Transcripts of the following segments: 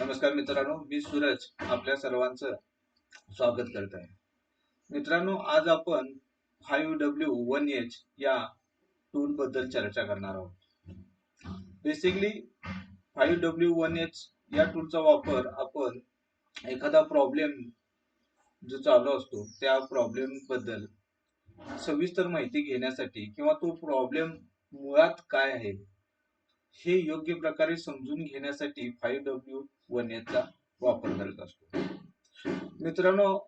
नमस्कार मित्रांनो मी सूरज आपल्या सर्वांचं स्वागत करत आहे. मित्रांनो आज आपण फाईव्ह डब्ल्यू वन एच या टूल बद्दल चर्चा करणार आहोत. Basically five W one H या टूलचा वापर आपण एखादा प्रॉब्लेम जो चालू असतो त्या प्रॉब्लेमबद्दल सविस्तर माहिती घेण्यासाठी किंवा तो प्रॉब्लेम मुळात काय आहे हे योग्य प्रकारे समजून घेण्यासाठी फाईव्ह डब्ल्यू वन चा वापर करत असतो. मित्रांनो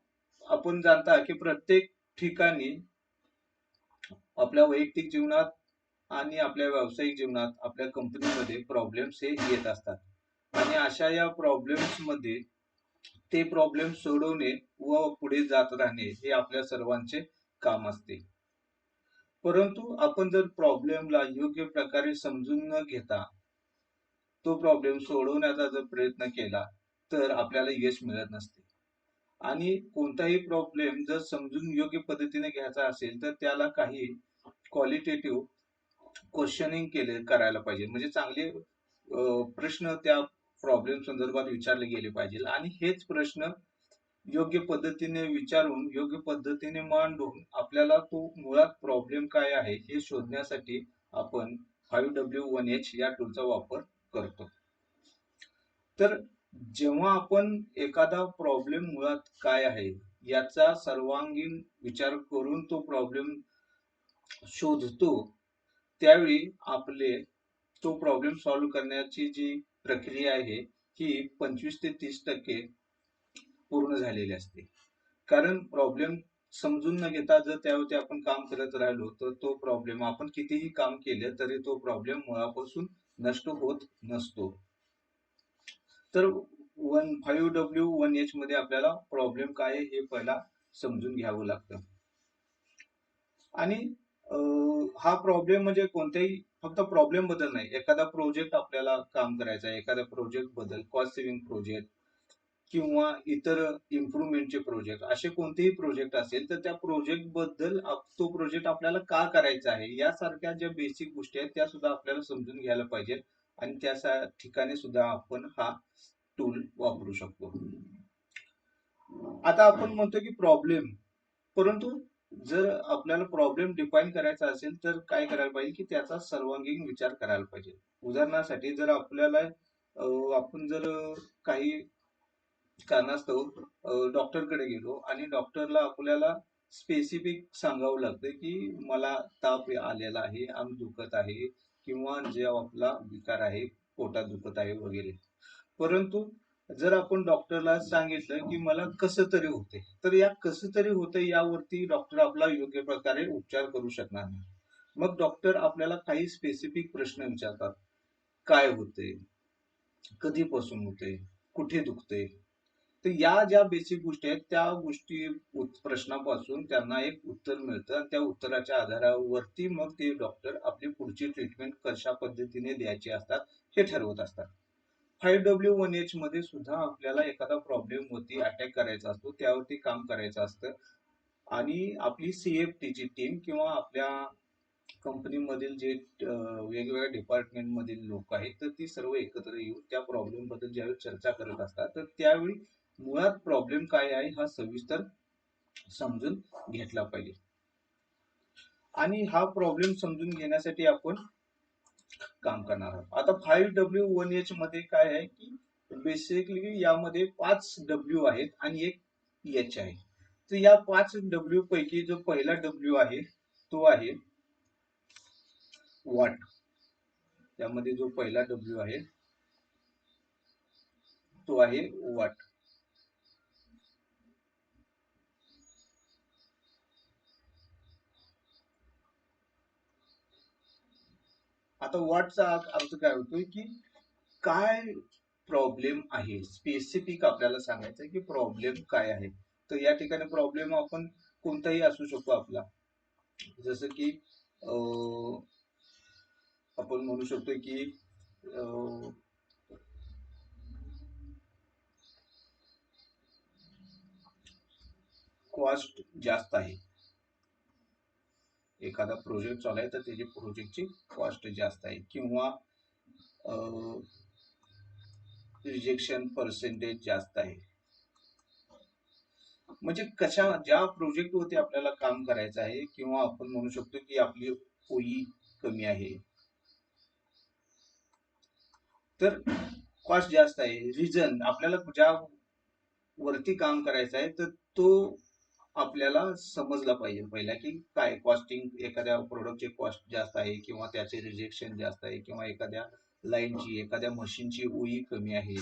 आपण जाणता की प्रत्येक ठिकाणी आपल्या वैयक्तिक जीवनात आणि आपल्या व्यावसायिक जीवनात आपल्या कंपनीमध्ये प्रॉब्लेम्स हे येत असतात. आणि अशा या प्रॉब्लेम्समध्ये ते प्रॉब्लेम सोडवणे व पुढे जात राहणे हे आपल्या सर्वांचे काम असते. परंतु आपण जर प्रॉब्लेमला योग्य प्रकारे समजून न घेता तो प्रॉब्लेम सोडवण्याचा जर प्रयत्न केला तर आपल्याला यश मिळत नसते. आणि कोणताही प्रॉब्लेम जर समजून योग्य पद्धतीने घ्यायचा असेल तर त्याला काही क्वालिटेटिव्ह क्वेश्चनिंग केले करायला पाहिजे. म्हणजे चांगले प्रश्न त्या प्रॉब्लेम संदर्भात विचारले गेले पाहिजे. आणि हेच प्रश्न योग्य पद्धतीने विचारून योग्य पद्धतीने मांडून आपल्याला तो मुळात प्रॉब्लेम काय आहे हे शोधण्यासाठी आपण फाईव्ह डब्ल्यू वन एच या टूलचा वापर करतो. तर जेव्हा आपण एखादा प्रॉब्लेम मुळात काय आहे याचा सर्वांगीण विचार करून तो प्रॉब्लेम शोधतो त्यावेळी आपले तो प्रॉब्लेम सॉल्व्ह करण्याची जी प्रक्रिया आहे ही पंचवीस ते तीस टक्के पूर्ण झालेली असते. कारण प्रॉब्लेम समजून न घेता जर त्यावरती आपण काम करत राहिलो तर तो प्रॉब्लेम आपण कितीही काम केले तरी तो प्रॉब्लेम मुळापासून नष्ट होत नसतो. तर one five W one H मध्ये आपल्याला प्रॉब्लेम काय आहे हे पहिला समजून घ्यावं लागतं. आणि हा प्रॉब्लेम म्हणजे कोणत्याही फक्त प्रॉब्लेमबद्दल नाही. एखादा प्रोजेक्ट आपल्याला काम करायचा आहे एखाद्या प्रोजेक्टबद्दल कॉस्ट सेव्हिंग प्रोजेक्ट किंवा इतर इम्प्रुव्हमेंटचे प्रोजेक्ट असे कोणतेही प्रोजेक्ट असेल तर त्या प्रोजेक्टबद्दल तो प्रोजेक्ट आपल्याला का करायचा आहे? यासारख्या ज्या बेसिक गोष्टी आहेत त्या सुद्धा आपल्याला समजून घ्यायला पाहिजे आणि त्या ठिकाणी सुद्धा आपण हा टूल वापरू शकतो. आता आपण म्हणतो की प्रॉब्लेम परंतु जर आपल्याला प्रॉब्लेम डिफाईन करायचा असेल तर काय करायला पाहिजे? की त्याचा सर्वांगीण विचार करायला पाहिजे. उदाहरणासाठी जर आपल्याला आपण जर काही कारणास्तव डॉक्टरकडे गेलो आणि डॉक्टरला आपल्याला स्पेसिफिक सांगावं लागतं की मला ताप आलेला आहे अंग दुखत आहे किंवा जे आपला विकार आहे पोटात दुखत आहे वगैरे. परंतु जर आपण डॉक्टरला सांगितलं की मला कसं तरी होते तर या कसं तरी होते यावरती डॉक्टर आपला योग्य प्रकारे उपचार करू शकणार नाही. मग डॉक्टर आपल्याला काही स्पेसिफिक प्रश्न विचारतात. काय होते कधीपासून होते कुठे दुखते तर या ज्या बेसिक गोष्टी आहेत त्या गोष्टी प्रश्नापासून त्यांना एक उत्तर मिळतं. आणि त्या उत्तराच्या आधारावरती मग ते डॉक्टर आपली पुढची ट्रीटमेंट कशा पद्धतीने द्यायची असतात हे ठरवत असतात. फाईव्ह डब्ल्यू वन एच मध्ये सुद्धा आपल्याला एखादा प्रॉब्लेम वरती अटॅक करायचा असतो त्यावरती काम करायचं असतं. आणि आपली सीएफटीची टीम किंवा आपल्या कंपनीमधील जे वेगवेगळ्या डिपार्टमेंट मधील लोक आहेत तर ती सर्व एकत्र येऊन त्या प्रॉब्लेमबद्दल ज्यावेळी चर्चा करत असतात तर त्यावेळी मुळात प्रॉब्लेम काय आहे हा सविस्तर समजून घेतला पाहिजे. आणि हा प्रॉब्लेम समजून घेण्यासाठी आपण काम करणार आहोत. आता फाईव्ह डब्ल्यू वन एच मध्ये काय आहे की बेसिकली यामध्ये पाच डब्ल्यू आहेत आणि एक एच आहे. तर या पाच डब्ल्यू पैकी जो पहिला डब्ल्यू आहे तो आहे वॉट त्यामध्ये जो पहिला डब्ल्यू आहे तो आहे वॉट आता वॉटचा अर्थ काय होतोय की काय प्रॉब्लेम आहे? स्पेसिफिक आपल्याला सांगायचं आहे की प्रॉब्लेम काय आहे? तर या ठिकाणी प्रॉब्लेम आपण कोणताही असू शकतो आपला. जसं की आपण म्हणू शकतो की कॉस्ट जास्त आहे. एखादा प्रोजेक्ट चालू आहे तर त्याची प्रोजेक्टची कॉस्ट जास्त आहे. किंवा अं, रिजेक्शन पर्सेंटेज जास्त आहे. म्हणजे कशा ज्या प्रोजेक्ट वरती आपल्याला काम करायचं आहे किंवा आपण म्हणू शकतो की आपली ओई कमी आहे तर कॉस्ट जास्त आहे. रिझन आपल्याला ज्या वरती काम करायचं आहे तर तो आपल्याला समजला पाहिजे पहिला की काय कॉस्टिंग एखाद्या प्रोडक्टचे कॉस्ट जास्त आहे किंवा त्याचे रिजेक्शन जास्त आहे किंवा एखाद्या लाईनची एखाद्या मशीनची ओई कमी आहे.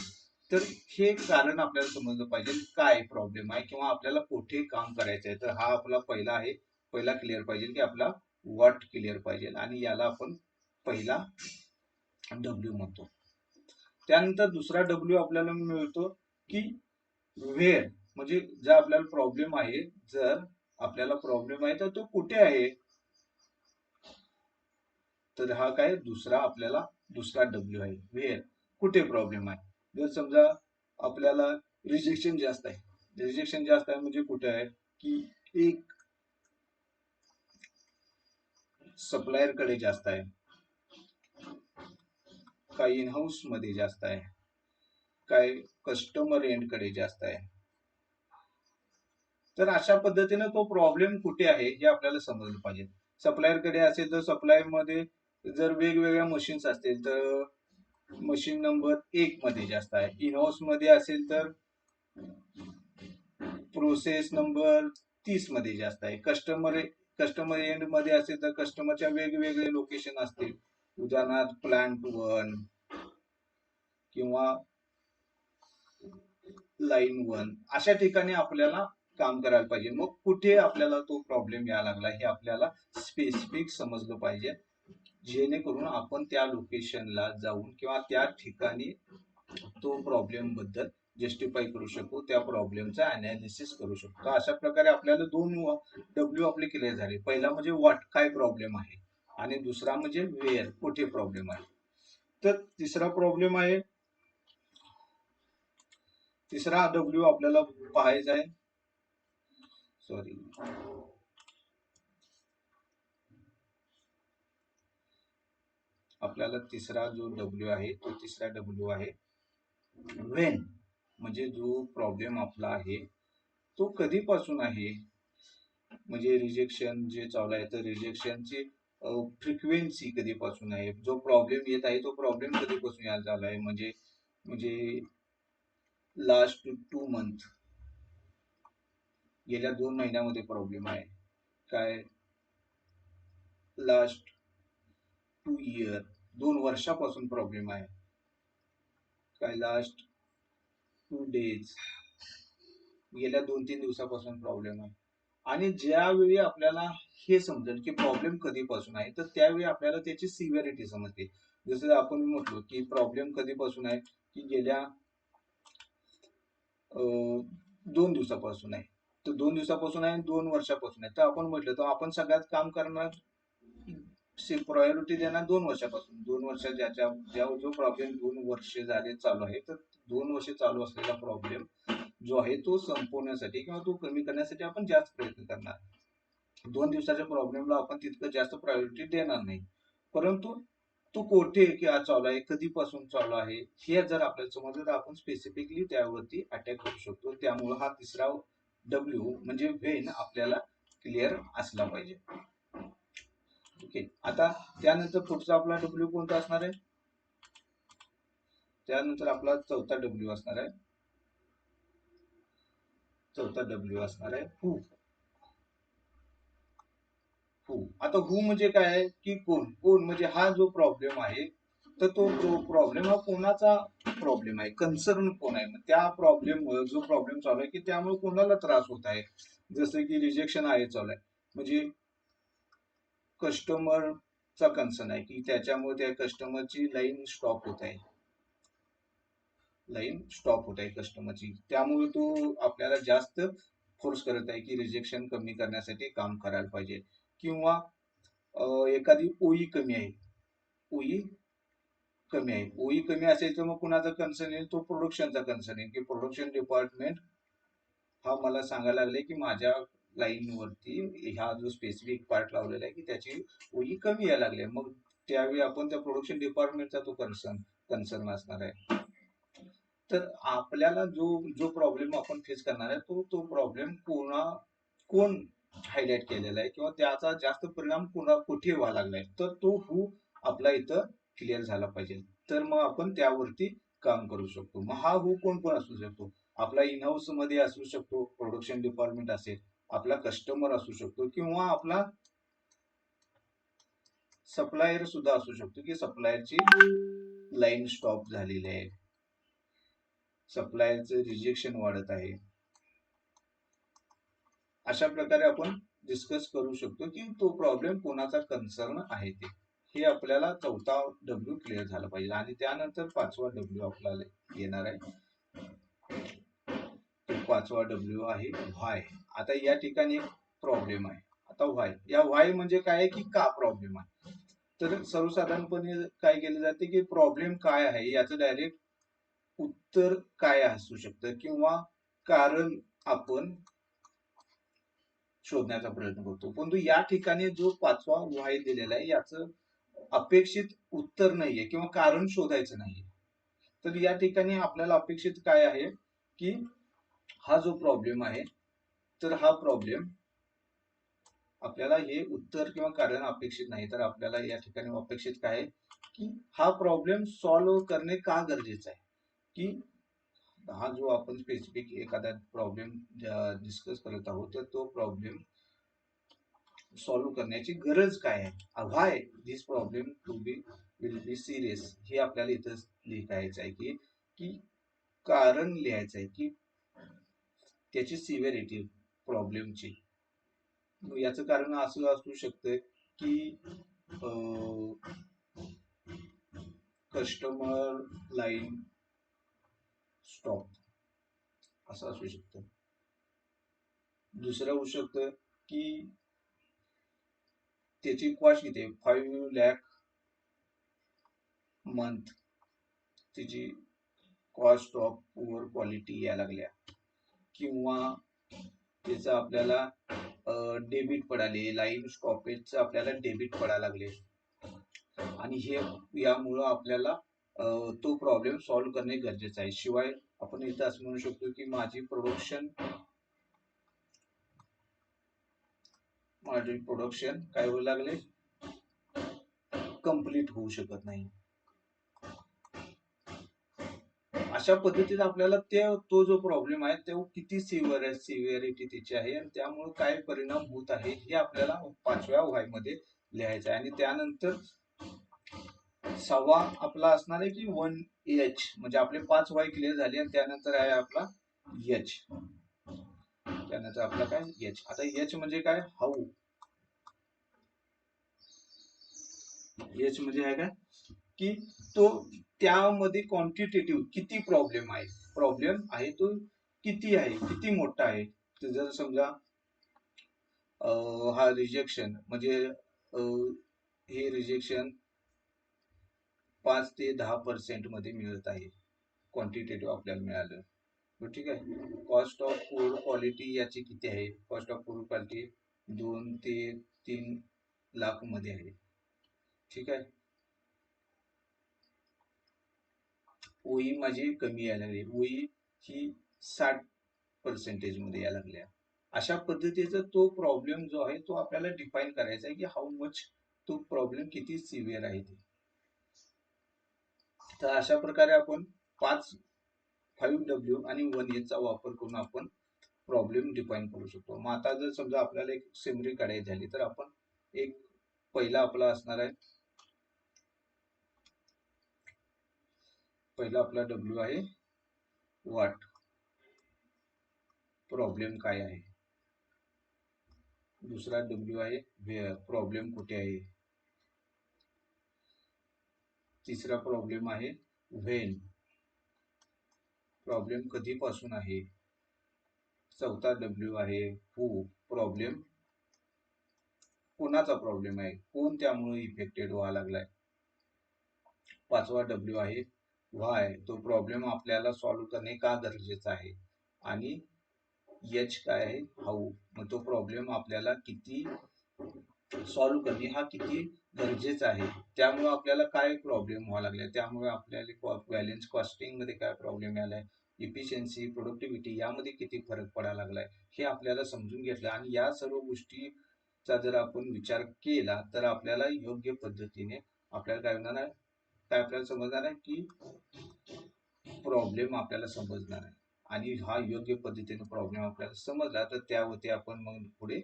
तर हे कारण आपल्याला समजलं पाहिजे काय प्रॉब्लेम आहे किंवा आपल्याला कुठे काम करायचं आहे तर हा आपला पहिला आहे. पहिला क्लिअर पाहिजे की आपला वॉट क्लिअर पाहिजे आणि याला आपण पहिला डब्ल्यू म्हणतो. त्यानंतर दुसरा डब्ल्यू आपल्याला मिळतो की वेअर म्हणजे जर आपल्याला प्रॉब्लेम आहे जर आपल्याला प्रॉब्लेम आहे तर तो कुठे आहे? तर हा काय दुसरा आपल्याला दुसरा डब्ल्यू आहे. वेअर कुठे प्रॉब्लेम आहे? जर समजा आपल्याला रिजेक्शन जास्त आहे. रिजेक्शन जास्त आहे म्हणजे कुठे आहे? की एक सप्लायरकडे जास्त आहे. काय इन हाऊसमध्ये जास्त आहे. काय कस्टमर एंडकडे जास्त आहे. तर अशा पद्धतीने तो प्रॉब्लेम कुठे आहे हे आपल्याला समजलं पाहिजे. सप्लायरकडे असेल तर सप्लायमध्ये जर वेगवेगळ्या मशीन्स असतील तर मशीन नंबर एक मध्ये जास्त आहे. इन हाऊसमध्ये असेल तर प्रोसेस नंबर तीसमध्ये जास्त आहे. कस्टमर कस्टमर एंडमध्ये असेल तर कस्टमरच्या वेगवेगळे लोकेशन असतील. उदाहरणार्थ प्लांट वन किंवा लाईन वन अशा ठिकाणी आपल्याला काम करायला पाहिजे. मग कुठे आपल्याला तो प्रॉब्लेम यायला लागला हे आपल्याला स्पेसिफिक समजलं पाहिजे. जेणेकरून आपण त्या लोकेशनला जाऊन किंवा त्या ठिकाणी तो प्रॉब्लेमबद्दल जस्टिफाय करू शकू त्या प्रॉब्लेमचा अनालिसिस करू शकतो अशा प्रकारे आपल्याला दोन डब्ल्यू आपले क्लिअर झाले. पहिला म्हणजे व्हॉट काय प्रॉब्लेम आहे? आणि दुसरा म्हणजे वेअर कुठे प्रॉब्लेम आहे? तर तिसरा प्रॉब्लेम आहे तिसरा डब्ल्यू आपल्याला पाहायचा आहे. सॉरी. आपल्याला तिसरा जो डब्ल्यू आहे तो तिसरा डब्ल्यू आहे. वेन म्हणजे जो प्रॉब्लेम आपला आहे तो कधीपासून आहे? म्हणजे रिजेक्शन जे चालू आहे तर रिजेक्शनची फ्रिक्वेन्सी कधीपासून आहे? जो प्रॉब्लेम येत आहे तो प्रॉब्लेम कधीपासून यायला चालू आहे? म्हणजे म्हणजे लास्ट टू मंथ गेल्या दोन महिन्यामध्ये प्रॉब्लेम आहे. काय? लास्ट टू इयर दोन वर्षापासून प्रॉब्लेम आहे. काय लास्ट टू डेज गेल्या दोन तीन दिवसापासून प्रॉब्लेम आहे. आणि ज्यावेळी आपल्याला हे समजेल की प्रॉब्लेम कधीपासून आहे तर त्यावेळी आपल्याला त्याची सिव्हिरिटी समजते. जसं आपण म्हटलो की प्रॉब्लेम कधीपासून आहे की गेल्या दोन दिवसापासून आहे. तर दोन दिवसापासून आहे दोन वर्षापासून आहे. तर आपण म्हटलं तर आपण सगळ्यात काम करणार प्रायोरिटी देणार दोन वर्षापासून. दोन वर्ष ज्याच्या ज्या जो प्रॉब्लेम दोन वर्ष झाले चालू आहे तर दोन वर्ष चालू असलेला प्रॉब्लेम जो आहे तो संपवण्यासाठी किंवा तो कमी करण्यासाठी आपण जास्त प्रयत्न करणार. दोन दिवसाच्या प्रॉब्लेमला आपण तितकं जास्त प्रायोरिटी देणार नाही. परंतु तो कोठे की आज चालू आहे कधीपासून चालू आहे हे जर आपल्याला समजलं तर आपण स्पेसिफिकली त्यावरती अटॅक करू शकतो त्यामुळे हा तिसरा डब्ल्यू म्हणजे वेन आपल्याला क्लिअर असला पाहिजे. ओके आता त्यानंतर पुढचा आपला डब्ल्यू कोणता असणार आहे? त्यानंतर आपला चौथा डब्ल्यू असणार आहे. चौथा डब्ल्यू असणार आहे हू हू आता हू म्हणजे काय आहे? की कोण? कोण म्हणजे हा जो प्रॉब्लेम आहे तर तो प्रॉब्लेम हा कोणाचा प्रॉब्लेम आहे? कन्सर्न कोण आहे? मग त्या प्रॉब्लेम मुळे जो प्रॉब्लेम चालू आहे की त्यामुळे कोणाला त्रास होत आहे? जसं की रिजेक्शन आहे चालू आहे. म्हणजे कस्टमरचा कन्सर्न आहे की त्याच्यामुळे त्या कस्टमरची लाईन स्टॉप होत आहे. लाईन स्टॉप होत आहे कस्टमरची त्यामुळे तो आपल्याला जास्त फोर्स करत आहे की रिजेक्शन कमी करण्यासाठी काम करायला पाहिजे. किंवा एखादी ओई कमी आहे. ओई कमी आहे. ओई कमी असेल तर मग कुणाचा कन्सर्न येईल? तो प्रोडक्शनचा कन्सर्न येईल. की प्रोडक्शन डिपार्टमेंट हा मला सांगायला लागले की माझ्या लाईनवरती ह्या हा जो स्पेसिफिक पार्ट लावलेला आहे की त्याची ओई कमी यायला लागली मग त्यावेळी आपण त्या प्रोडक्शन डिपार्टमेंटचा तो कन्सर्न कन्सर्न असणार आहे. तर आपल्याला जो जो प्रॉब्लेम आपण फेस करणार आहे तो तो प्रॉब्लेम कोणा कोण हायलाईट केलेला आहे? किंवा त्याचा जास्त परिणाम कोणा कुठे व्हायला लागलाय तर तो हू आपला इथं क्लिअर झाला पाहिजे. तर मग आपण त्यावरती काम करू शकतो. मग हा हू कोण कोण असू शकतो. आपला इन हाऊसमध्ये असू शकतो प्रोडक्शन डिपार्टमेंट असेल आपला कस्टमर असू शकतो किंवा आपला सप्लायर सुद्धा असू शकतो की सप्लायरची लाईन स्टॉप झालेली आहे. सप्लायरचं रिजेक्शन वाढत आहे. अशा प्रकारे आपण डिस्कस करू शकतो की तो प्रॉब्लेम कोणाचा कन्सर्न आहे ते. हे आपल्याला चौथा डब्ल्यू क्लिअर झाला पाहिजे. आणि त्यानंतर पाचवा डब्ल्यू आपल्याला येणार आहे. पाचवा डब्ल्यू आहे व्हाय आता या ठिकाणी एक प्रॉब्लेम आहे. आता व्हाय या व्हाय म्हणजे काय आहे की का प्रॉब्लेम आहे? तर सर्वसाधारणपणे काय केलं जाते की प्रॉब्लेम काय आहे? याचं डायरेक्ट उत्तर काय असू शकतं? किंवा कारण आपण शोधण्याचा प्रयत्न करतो. परंतु या ठिकाणी जो पाचवा व्हाय दिलेला आहे याचं अपेक्षित उत्तर नाहीये किंवा कारण शोधायचं नाहीये. तर या ठिकाणी आपल्याला अपेक्षित काय आहे की हा जो प्रॉब्लेम आहे तर हा प्रॉब्लेम आपल्याला हे उत्तर किंवा कारण अपेक्षित नाही. तर आपल्याला या ठिकाणी अपेक्षित काय आहे की हा प्रॉब्लेम सॉल्व्ह करणे का गरजेचं आहे? की हा जो आपण स्पेसिफिक एखादा प्रॉब्लेम डिस्कस करत आहोत तर तो प्रॉब्लेम सॉल्व्ह करण्याची गरज काय आहे? Why this problem to be will be serious हे आपल्याला इथं लिहायचं आहे की की कारण लिहायचं आहे की त्याची सिव्हिरिटी प्रॉब्लेमची याचं कारण असं असू शकतं की कस्टमर लाईन स्टॉप असं असू शकतं. दुसरं होऊ शकतं की त्याची कॉस्ट किती आहे? फाईव्ह लॅक मंथ त्याची कॉस्ट ऑफ पुअर क्वालिटी या लागल्या. किंवा त्याचं आपल्याला डेबिट पडाले लाईन स्टॉपेजचं आपल्याला डेबिट पडायला लागले. आणि हे यामुळं आपल्याला तो प्रॉब्लेम सॉल्व्ह करणे गरजेचं आहे. शिवाय आपण इथं असं म्हणू शकतो की माझी प्रोडक्शन माझे प्रोडक्शन काय होऊ लागले? कंप्लीट होऊ शकत नाही. अशा पद्धतीने आपल्याला ते तो जो प्रॉब्लेम आहे तो किती सिव्हिअर आहे सिव्हिअरिटी त्याची आहे आणि त्यामुळे काय परिणाम होत आहे हे आपल्याला पाचव्या वायमध्ये लिहायचं आहे. आणि त्यानंतर सहावा आपला असणार आहे की वन एच म्हणजे आपले पाच वाय क्लिअर झाले आणि त्यानंतर आहे आपला एच त्यानंतर आपला काय? एच आता एच म्हणजे काय? हाऊ एच म्हणजे आहे काय? की तो त्यामध्ये क्वांटिटेटिव्ह किती प्रॉब्लेम आहे? प्रॉब्लेम आहे तो किती आहे? किती मोठा आहे? जर समजा हा रिजेक्शन म्हणजे हे रिजेक्शन पाच ते दहा पर्सेंटमध्ये मिळत आहे. क्वांटिटेटिव्ह आपल्याला मिळालं. ठीक आहे. कॉस्ट ऑफ फूड क्वालिटी याची किती आहे? कॉस्ट ऑफ फूड क्वालिटी दोन ते तीन लाखमध्ये आहे. ठीक आहे. ओई माझी कमी यायला लागली. ओई ही साठ पर्सेंटेजमध्ये यायला लागल्या अशा पद्धतीचा तो प्रॉब्लेम जो आहे तो आपल्याला डिफाईन करायचा आहे की हाऊ मच तो प्रॉब्लेम किती सिव्हिअर आहे ते. तर अशा प्रकारे आपण पाच फाईव्ह डब्ल्यू आणि वन एचा वापर करून आपण प्रॉब्लेम डिफाईन करू शकतो. मग आता जर समजा आपल्याला एक सेमरी काढायची झाली तर आपण एक पहिला आपला असणार आहे. पहिला आपला डब्ल्यू आहे वाट प्रॉब्लेम काय आहे? दुसरा डब्ल्यू आहे प्रॉब्लेम कुठे आहे? तिसरा प्रॉब्लेम आहे व्हेन प्रॉब्लेम कधीपासून आहे? चौथा डब्ल्यू आहे. हू प्रॉब्लेम कोणाचा प्रॉब्लेम आहे? कोण त्यामुळे इफेक्टेड व्हावा लागलाय? पाचवा डब्ल्यू आहे. व्हाय तो प्रॉब्लेम आपल्याला सॉल्व्ह करणे का गरजेचं आहे? आणि एच काय आहे? हाऊ मग तो प्रॉब्लेम आपल्याला किती सॉल्व्ह करणे हा किती गरजेचं आहे? त्यामुळे आपल्याला काय प्रॉब्लेम व्हावा लागलाय? त्यामुळे आपल्याला बॅलन्स कॉस्टिंगमध्ये काय प्रॉब्लेम आलाय इफिशियन्सी प्रोडक्टिव्हिटी यामध्ये किती फरक पडायला लागलाय हे आपल्याला समजून घेतलं. आणि या सर्व गोष्टीचा जर आपण विचार केला तर आपल्याला योग्य पद्धतीने आपल्याला काय होणार आहे? काय आपल्याला समजणार आहे की प्रॉब्लेम आपल्याला समजणार आहे. आणि हा योग्य पद्धतीने प्रॉब्लेम आपल्याला समजला तर त्यावरती आपण मग पुढे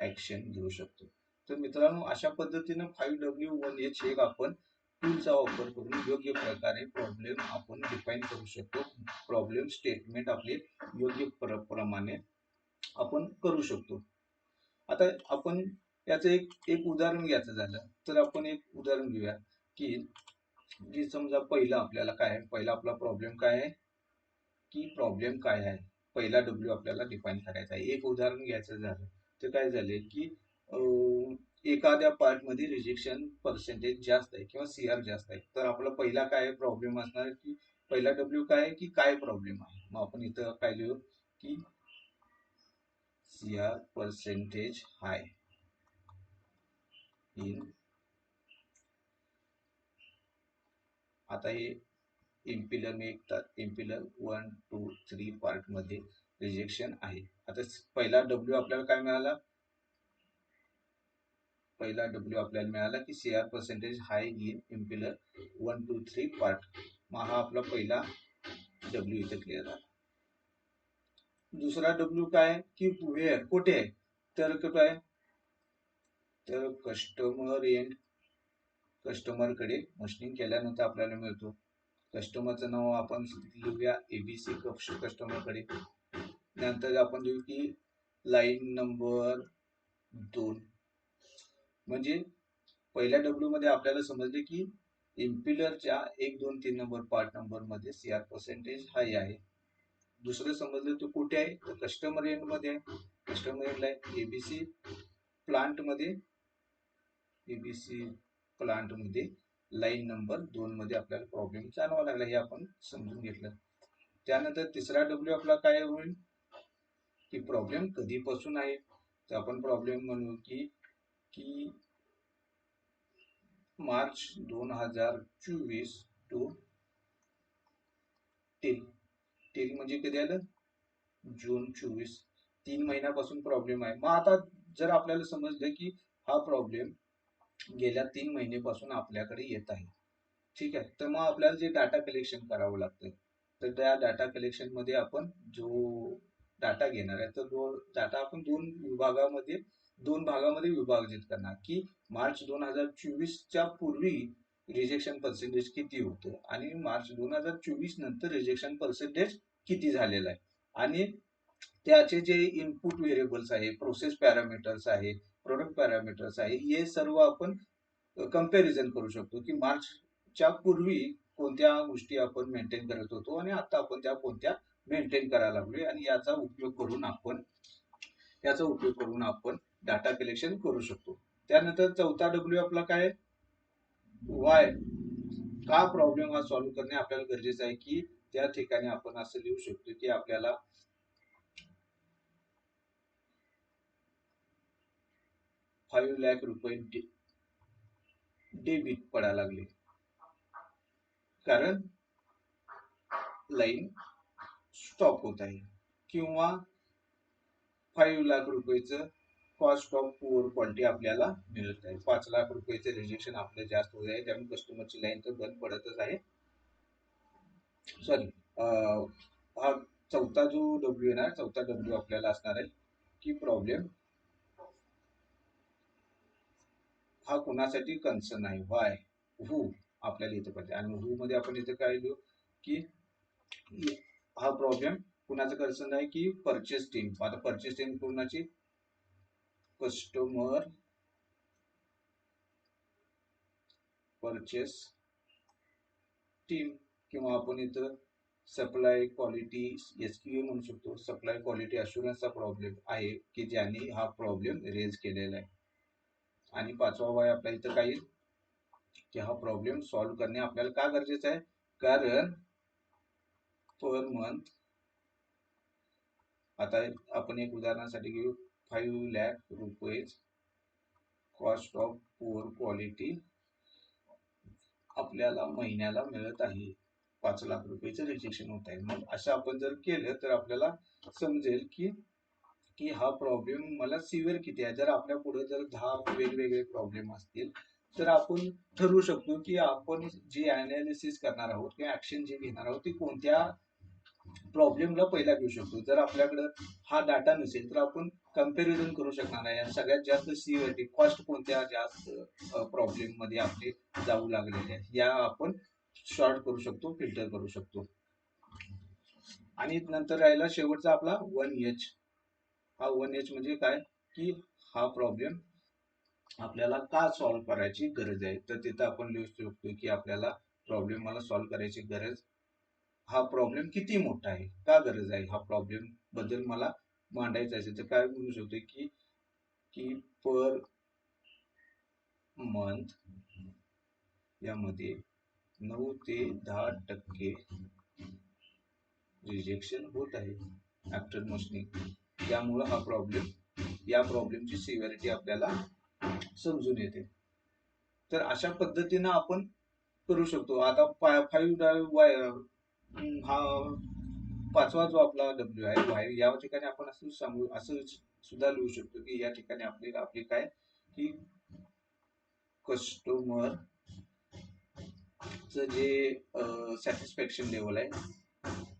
ऍक्शन घेऊ शकतो. तर मित्रांनो अशा पद्धतीनं फाईव्ह डब्ल्यू वन एच एक आपण टूलचा वापर करून योग्य प्रकारे प्रॉब्लेम आपण डिफाईन करू शकतो. प्रॉब्लेम स्टेटमेंट आपले योग्य प्र प्रमाणे आपण करू शकतो. आता आपण याचं एक एक उदाहरण घ्यायचं झालं तर आपण एक उदाहरण घेऊया की जी समजा पहिला आपल्याला काय आहे? पहिला आपला प्रॉब्लेम काय आहे? की प्रॉब्लेम काय आहे? पहिला डब्ल्यू आपल्याला डिफाईन करायचा आहे. एक उदाहरण घ्यायचं झालं तर काय झाले की एखाद्या पार्टमध्ये रिजेक्शन पर्सेंटेज जास्त आहे किंवा सी आर जास्त आहे. तर आपला पहिला काय प्रॉब्लेम असणार की पहिला डब्ल्यू काय आहे की काय प्रॉब्लेम आहे? मग आपण इथं काय लिहू की C R percentage high in आता हे इम्पिलर मी इम्पिलर वन टू थ्री पार्टमध्ये रिजेक्शन आहे. आता पहिला डब्ल्यू आपल्याला काय मिळाला? पहिला डब्ल्यू आपल्याला मिळाला की C R percentage high in impeller one two three part मग हा आपला पहिला डब्ल्यू इथे क्लिअर झाला. दुसरा डब्ल्यू काय? की वेअर कुठे? आहे तर काय? तर कस्टमर एंड कस्टमरकडे मशीनिंग केल्यानंतर आपल्याला मिळतो. कस्टमरचं नाव आपण लिहूया एबीसी कस्टमरकडे नंतर आपण लिहू की लाईन नंबर दोन. म्हणजे पहिल्या डब्ल्यू मध्ये आपल्याला समजले की इम्पिलरच्या एक दोन तीन नंबर पार्ट नंबरमध्ये सी आर पर्सेंटेज हाय आहे. दुसरं समजलं तो कुठे आहे? तर कस्टमर एंडमध्ये आहे. कस्टमर एंडला आहे एबीसी प्लांटमध्ये. एबीसी प्लांटमध्ये लाईन नंबर दोन मध्ये आपल्याला प्रॉब्लेम जाणवा लागला हे आपण समजून घेतलं. त्यानंतर तिसरा डब्ल्यू आपला काय होईल? की प्रॉब्लेम कधीपासून आहे? तर आपण प्रॉब्लेम म्हणू की की मार्च दोन हजार चोवीस टू तीन टिल म्हणजे कधी आलं? जून चोवीस. तीन महिन्यापासून प्रॉब्लेम आहे. मग आता जर आपल्याला समजलं की हा प्रॉब्लेम गेल्या तीन महिन्यापासून आपल्याकडे येत आहे. ठीक आहे? तर मग आपल्याला जे डाटा कलेक्शन करावं लागतं तर त्या डाटा कलेक्शनमध्ये आपण जो डाटा घेणार आहे तर तो डाटा आपण दोन विभागामध्ये दोन भागामध्ये विभाजित करणार. की मार्च दोन हजार चोवीसच्या पूर्वी रिजेक्शन पर्सेंटेज किती होतं? आणि मार्च दोन हजार चोवीस नंतर रिजेक्शन पर्सेंटेज किती झालेलं आहे? आणि त्याचे जे इनपुट व्हेरिएबल्स आहे प्रोसेस पॅरामीटर्स आहे प्रोडक्ट पॅरामीटर्स आहे हे सर्व आपण कंपॅरिझन करू शकतो. की मार्चच्या पूर्वी कोणत्या गोष्टी आपण मेंटेन करत होतो आणि आता आपण त्या कोणत्या मेंटेन करायला लागलोय? आणि याचा उपयोग करून आपण याचा उपयोग करून आपण डाटा कलेक्शन करू शकतो. त्यानंतर चौथा डब्ल्यू आपला काय वाय का प्रॉब्लेम हा सॉल्व्ह करणे आपल्याला गरजेचं आहे की त्या ठिकाणी आपण असं लिहू शकतो की आपल्याला फाईव्ह लॅक रुपये डेबिट पडायला लागले. कारण लाईन स्टॉप होत आहे. किंवा फाईव्ह लाख रुपयेचं कॉस्ट ऑफ पुअर क्वालिटी आपल्याला मिळत आहे पाच लाख रुपयाचे रिजेक्शन आपलं जास्त होत आहे. त्यामुळे कस्टमरची लाईन तर बंद पडतच आहे. सॉरी हा चौथा जो डब्ल्यू येणार चौथा डब्ल्यू आपल्याला असणार आहे की प्रॉब्लेम हा कोणासाठी कन्सर्न आहे? वाय हू आपल्याला इथं पाहिजे आणि हू मध्ये आपण इथं काय लिहू? की हा प्रॉब्लेम कुणाचं कन्सर्न आहे? की परचेस टीम आता परचेस टीम कोणाची? कस्टमर purchase टीम किंवा आपण इथं सप्लाय क्वालिटी एस क्यू म्हणू शकतो. सप्लाय क्वालिटी अशुरन्सचा प्रॉब्लेम आहे की ज्यांनी हा प्रॉब्लेम रेज केलेला आहे. आणि पाचवा वाय आपल्या इथं काही की हा प्रॉब्लेम सॉल्व्ह करणे आपल्याला का गरजेचं आहे? कारण पर मंथ आता आपण एक उदाहरणासाठी घेऊ. Five lakh rupees cost of poor quality आपल्याला महिन्याला मिळत आहे. पाच लाख रुपयेचं रिजेक्शन होत आहे. मग असं आपण जर केलं तर आपल्याला समजेल की की हा प्रॉब्लेम मला सिव्हिअर किती आहे. जर आपल्या पुढे जर दहा वेगवेगळे प्रॉब्लेम असतील तर आपण ठरवू शकतो की आपण जे अनालिसिस करणार आहोत किंवा ऍक्शन जे घेणार आहोत ती कोणत्या प्रॉब्लेमला पहिला घेऊ शकतो. जर आपल्याकडं हा डाटा नसेल तर आपण कंपॅरिझन करू शकणार नाही. आणि सगळ्यात जास्त सिव्हिअरिटी कॉस्ट कोणत्या जास्त प्रॉब्लेममध्ये आपले जाऊ लागलेले आहेत या आपण शॉर्ट करू शकतो फिल्टर करू शकतो. आणि नंतर राहिला शेवटचा आपला वन एच हा वन एच म्हणजे काय? की हा प्रॉब्लेम आपल्याला का सॉल्व्ह करायची गरज आहे? तर तिथं आपण लिहू शकतो की आपल्याला प्रॉब्लेम मला सॉल्व्ह करायची गरज हा प्रॉब्लेम किती मोठा आहे? का गरज आहे? हा प्रॉब्लेमबद्दल मला मांडायचं असेल तर काय म्हणू शकतो की की पर मंथ यामध्ये नऊ ते दहा टक्के रिजेक्शन होत आहे आफ्टर मशनिंग त्यामुळं हा प्रॉब्लेम या प्रॉब्लेमची सिव्हिरिटी आपल्याला समजून येते. तर अशा पद्धतीनं आपण करू शकतो. आता फाईव्ह हा पाचवा जो आपला डब्ल्यू आहे वाय या ठिकाणी आपण असं सांगू असं सुद्धा लिहू शकतो की या ठिकाणी आपल्याला आपली काय की कस्टमर जे सॅटिस्फॅक्शन लेवल आहे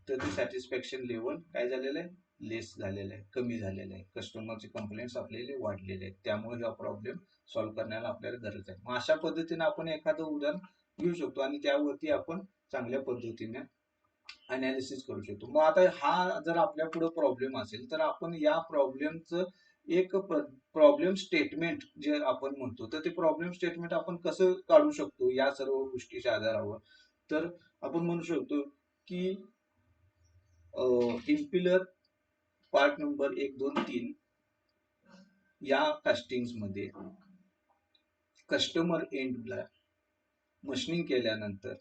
तर ते सॅटिस्फॅक्शन लेवल काय झालेलं आहे? लेस झालेलं आहे कमी झालेलं आहे. कस्टमरचे कंप्लेंट्स आपल्याला वाढलेले आहेत. त्यामुळे हा प्रॉब्लेम सॉल्व्ह करण्याला आपल्याला गरज आहे. मग अशा पद्धतीने आपण एखादं उदाहरण घेऊ शकतो आणि त्यावरती आपण चांगल्या पद्धतीने अनालिसिस करू शकतो. मग आता हा जर आपल्या पुढे प्रॉब्लेम असेल तर आपण या प्रॉब्लेमचं एक प्रॉब्लेम स्टेटमेंट जे आपण म्हणतो तर ते प्रॉब्लेम स्टेटमेंट आपण कसं काढू शकतो या सर्व गोष्टीच्या आधारावर? तर आपण म्हणू शकतो की इम्पिलर पार्ट नंबर एक दोन तीन या कास्टिंगमध्ये कस्टमर एंडला मशनिंग केल्यानंतर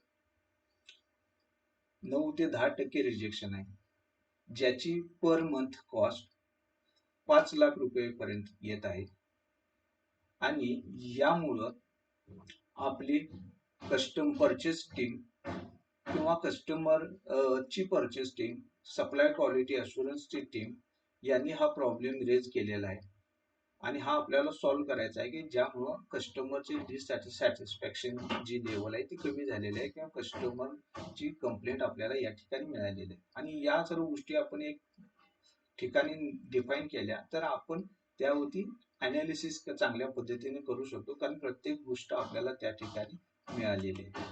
नऊ ते दहा टक्के रिजेक्शन आहे. ज्याची पर मंथ कॉस्ट पाच लाख रुपयेपर्यंत येत आहे. आणि यामुळं आपली कस्टम परचेस टीम किंवा कस्टमर ची परचेस टीम सप्लाय क्वालिटी अशुरन्सची टीम यांनी हा प्रॉब्लेम रेज केलेला आहे. आणि हा आपल्याला सॉल्व्ह करायचा आहे की ज्यामुळं कस्टमरची सॅटिस्फॅक्शन जी लेवल आहे ती कमी झालेली आहे किंवा कस्टमरची कंप्लेंट आपल्याला या ठिकाणी मिळालेली आहे. आणि या सर्व गोष्टी आपण एक ठिकाणी डिफाईन केल्या तर आपण त्यावरती अनालिसिस चांगल्या पद्धतीने करू शकतो कारण प्रत्येक गोष्ट आपल्याला त्या ठिकाणी मिळालेली आहे.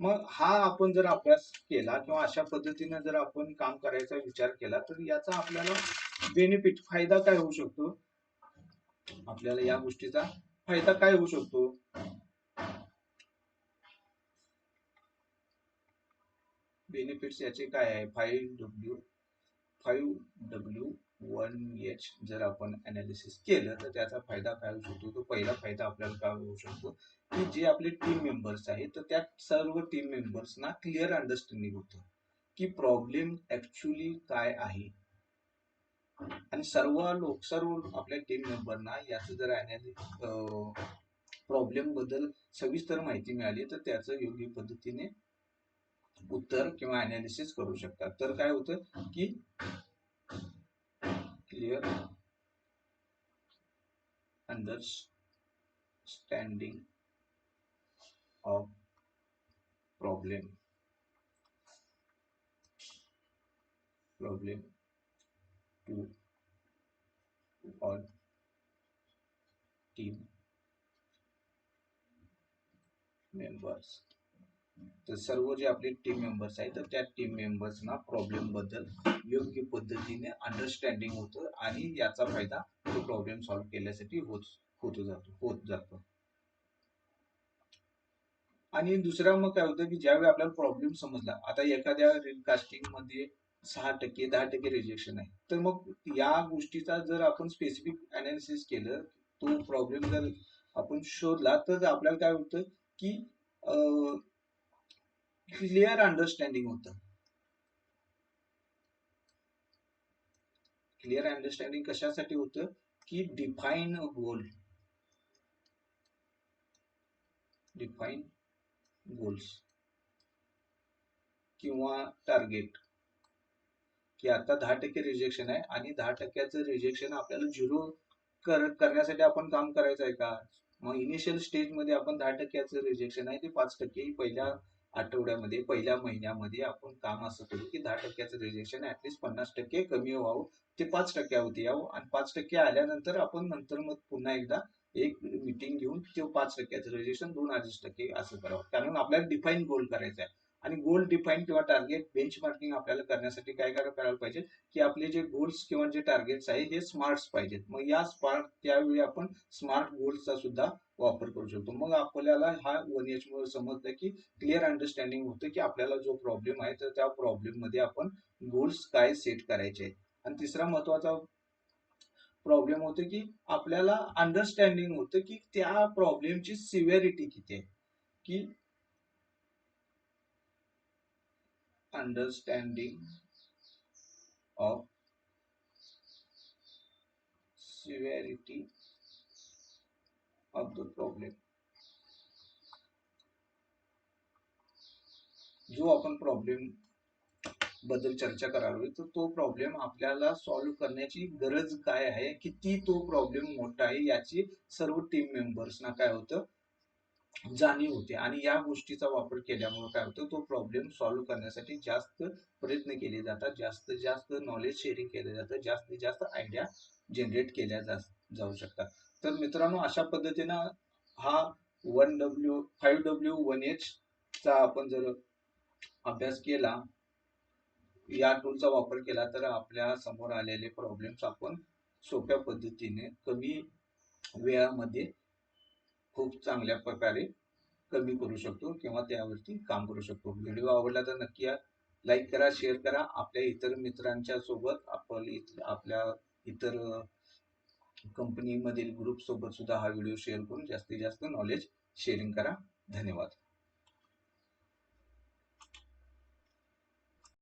मग हा आपण जर अभ्यास केला किंवा अशा पद्धतीने जर आपण काम करायचा विचार केला तर याचा आपल्याला बेनिफिट फायदा काय होऊ शकतो? आपल्याला या गोष्टीचा फायदा काय होऊ शकतो? बेनिफिट्स याचे काय आहे? Five W five W one H जर आपण अनालिसिस केलं तर त्याचा फायदा काय होऊ शकतो? तो पहिला फायदा आपल्याला काय होऊ शकतो? की जे आपले टीम मेंबर्स आहेत तर त्या सर्व टीम मेंबर्सना क्लिअर अंडरस्टँडिंग होतं की प्रॉब्लेम ऍक्च्युली काय आहे. आणि सर्व लोक सर्व आपल्या टीम मेंबरना याचं जर प्रॉब्लेमबद्दल सविस्तर माहिती मिळाली तर त्याचं योग्य पद्धतीने उत्तर किंवा अनालिसिस करू शकतात. तर काय होतं की clear understanding of problem problem to all team members तर सर्व जे आपले टीम मेंबर्स आहेत तर त्या टीम मेंबर्सना प्रॉब्लेमबद्दल योग्य पद्धतीने अंडरस्टँडिंग होतं आणि याचा फायदा तो प्रॉब्लेम सॉल्व्ह केल्यासाठी होत होतो जातो होत जातो. आणि दुसरा मग काय होतं की ज्यावेळी आपल्याला प्रॉब्लेम समजला आता एखाद्या कास्टिंगमध्ये सहा टक्के दहा टक्के रिजेक्शन आहे. तर मग या गोष्टीचा जर आपण स्पेसिफिक अनालिसिस केलं तो प्रॉब्लेम जर आपण शोधला तर आपल्याला काय होतं की क्लिअर अंडरस्टँडिंग होतं. क्लिअर अंडरस्टँडिंग कशासाठी होतं? की डिफाईन गोल डिफाईन गोल्स किंवा टार्गेट की आता दहा टक्के रिजेक्शन आहे आणि दहा टक्क्याचं रिजेक्शन आपल्याला झिरो कर करण्यासाठी आपण काम करायचं आहे का? मग इनिशियल स्टेजमध्ये आपण दहा टक्क्याचं रिजेक्शन आहे ते पाच टक्के पहिल्या आठवड्यामध्ये पहिल्या महिन्यामध्ये आपण काम असं करू की दहा टक्क्याचं रिजेक्शन ऍटलिस्ट पन्नास टक्के कमी व्हावं ते पाच टक्क्यावरती यावं आणि पाच टक्के आल्यानंतर आपण नंतर मग पुन्हा एकदा एक मिटिंग घेऊन ते पाच टक्क्याचं रिजेक्शन दोन अडीच टक्के असं करावं. कारण आपल्याला डिफाईन गोल करायचा आहे. आणि गोल डिफाईन किंवा टार्गेट बेंच मार्किंग आपल्याला करण्यासाठी काय काय करायला पाहिजे? की आपले जे गोल्स किंवा जे टार्गेट्स आहे हे स्मार्ट पाहिजेत. मग या स्मार्ट त्यावेळी आपण स्मार्ट गोल्सचा सुद्धा वापर करू शकतो. मग आपल्याला हा वन एच मुळे समजतं की क्लिअर अंडरस्टँडिंग होतं की आपल्याला जो प्रॉब्लेम आहे तर त्या प्रॉब्लेममध्ये आपण गोल्स काय सेट करायचे आहेत. आणि तिसरा महत्त्वाचा प्रॉब्लेम होतो की आपल्याला अंडरस्टँडिंग होतं की त्या प्रॉब्लेमची सिव्हिरिटी किती आहे. की understanding of severity of the problem. जो आपण प्रॉब्लेमबद्दल चर्चा करावी तर तो प्रॉब्लेम आपल्याला सॉल्व्ह करण्याची गरज काय आहे? किती तो प्रॉब्लेम मोठा आहे? याची सर्व टीम मेंबर्सना काय होतं? जाणीव होते. आणि या गोष्टीचा वापर केल्यामुळे काय होतं तो प्रॉब्लेम सॉल्व्ह करण्यासाठी जास्त प्रयत्न केले जातात. जास्त जास्त नॉलेज शेअरिंग केलं जातं. जास्तीत जास्त आयडिया जनरेट केल्या जा जाऊ शकतात. तर मित्रांनो अशा पद्धतीनं हा one W five W one H चा आपण जर अभ्यास केला या टूलचा वापर केला तर आपल्यासमोर आलेले प्रॉब्लेम्स आपण सोप्या पद्धतीने कमी वेळामध्ये खूप चांगल्या प्रकारे कमी करू शकतो किंवा त्यावरती काम करू शकतो. व्हिडिओ आवडला तर नक्की लाईक करा शेअर करा. आपल्या इतर मित्रांच्या सोबत आपण आपल्या इतर कंपनीमधील ग्रुप सोबत सुद्धा हा व्हिडिओ शेअर करून जास्तीत जास्त नॉलेज शेअरिंग करा. धन्यवाद.